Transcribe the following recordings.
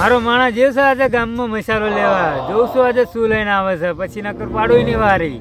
મારો માણસ જે આજે ગામમાં મસાલો લેવા, જોઉં આજે શું લઈને આવે છે, પછી નકર પાડું નહીં વારી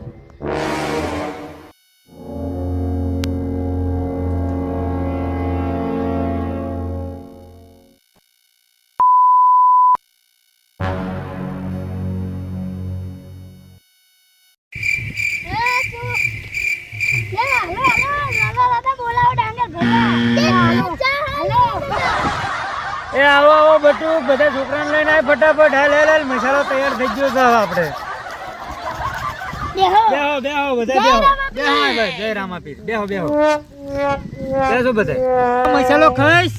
એ આવો આવો બટુક બધા છોકરાને લઈને આય ફટાફટ. હાલ હાલ હાલ મસાલો તૈયાર થઈ ગયો છે આપણે. બેહો. બેહો બધા બેહો. બેહો ભાઈ જય રામાપીર. બેહો બેહો. બેસો બધા. મસાલો ખાઈશ?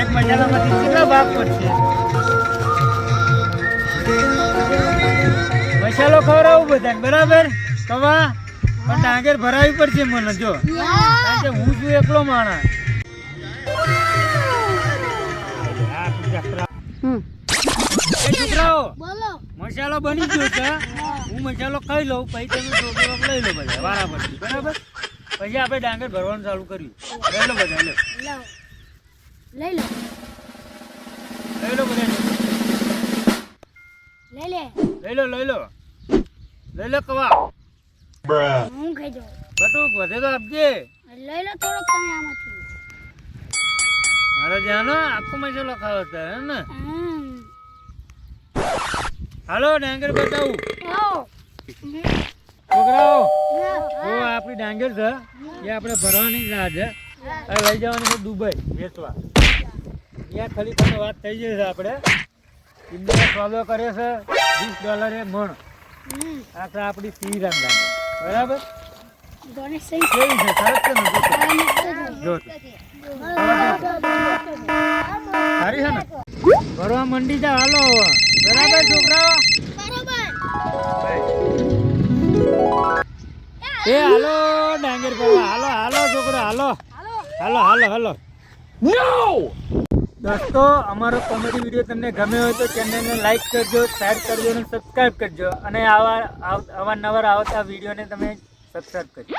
એક મસાલામાંથી કેટલા ભાગ પડશે? મસાલો ખવડાવું બધાને બરાબર? કવા? પણ ડાંગર ભરાવી પડશે મને જો. કારણ કે હું છું એકલો માણસ. છોકરાઓ મસાલો બની ગયો છે હું? મસાલો ખાઈ લઉં પછી તમે છોકરો લઈ લો બધા વારા પછી બરાબર? પછી આપણે ડાંગર ભરવાનું ચાલુ કર્યું. લઈ લો બધા લો. લઈ લો. લઈ લો બધા લઈ લે. લઈ લો લઈ લો. લઈ લો કવા હું ખાઈ જાઉં બટુક વધે તો આપજે. લઈ લો થોડોક તમે આમાંથી. મારા જાનો આખો મસાલો ખાવો છે હે ને? હમ. હાલો ડાંગર બતાવું. આવો. છોકરાઓ હા, જો આપણી ડાંગર છે એ આપણે ભરવાની જ રાહ છે. આ લઈ જવાની છે દુબઈ વેચવા. ત્યાં ખલીફાની વાત થઈ જશે આપણે. ઇન્ડિયા સોદો કરે છે વીસ ડોલરે મણ. આ છે આપણી બરાબર? ગણેશ છે. સારી છે ને? ભરવા મંડી જા હાલો બરાબર છોકરાઓ? એ હાલો ડાંગર ભરવા. હાલો હાલો છોકરો હાલો. હાલો. હાલો હાલો દોસ્તો, અમારો કોમેડી વીડિયો તમને ગમ્યો હોય તો ચેનલને લાઈક કરજો શેર કરજો અને સબસ્ક્રાઈબ કરજો. અને આવા અવારનવાર આવતા વિડીયોને તમે સબસ્ક્રાઈબ કરજો.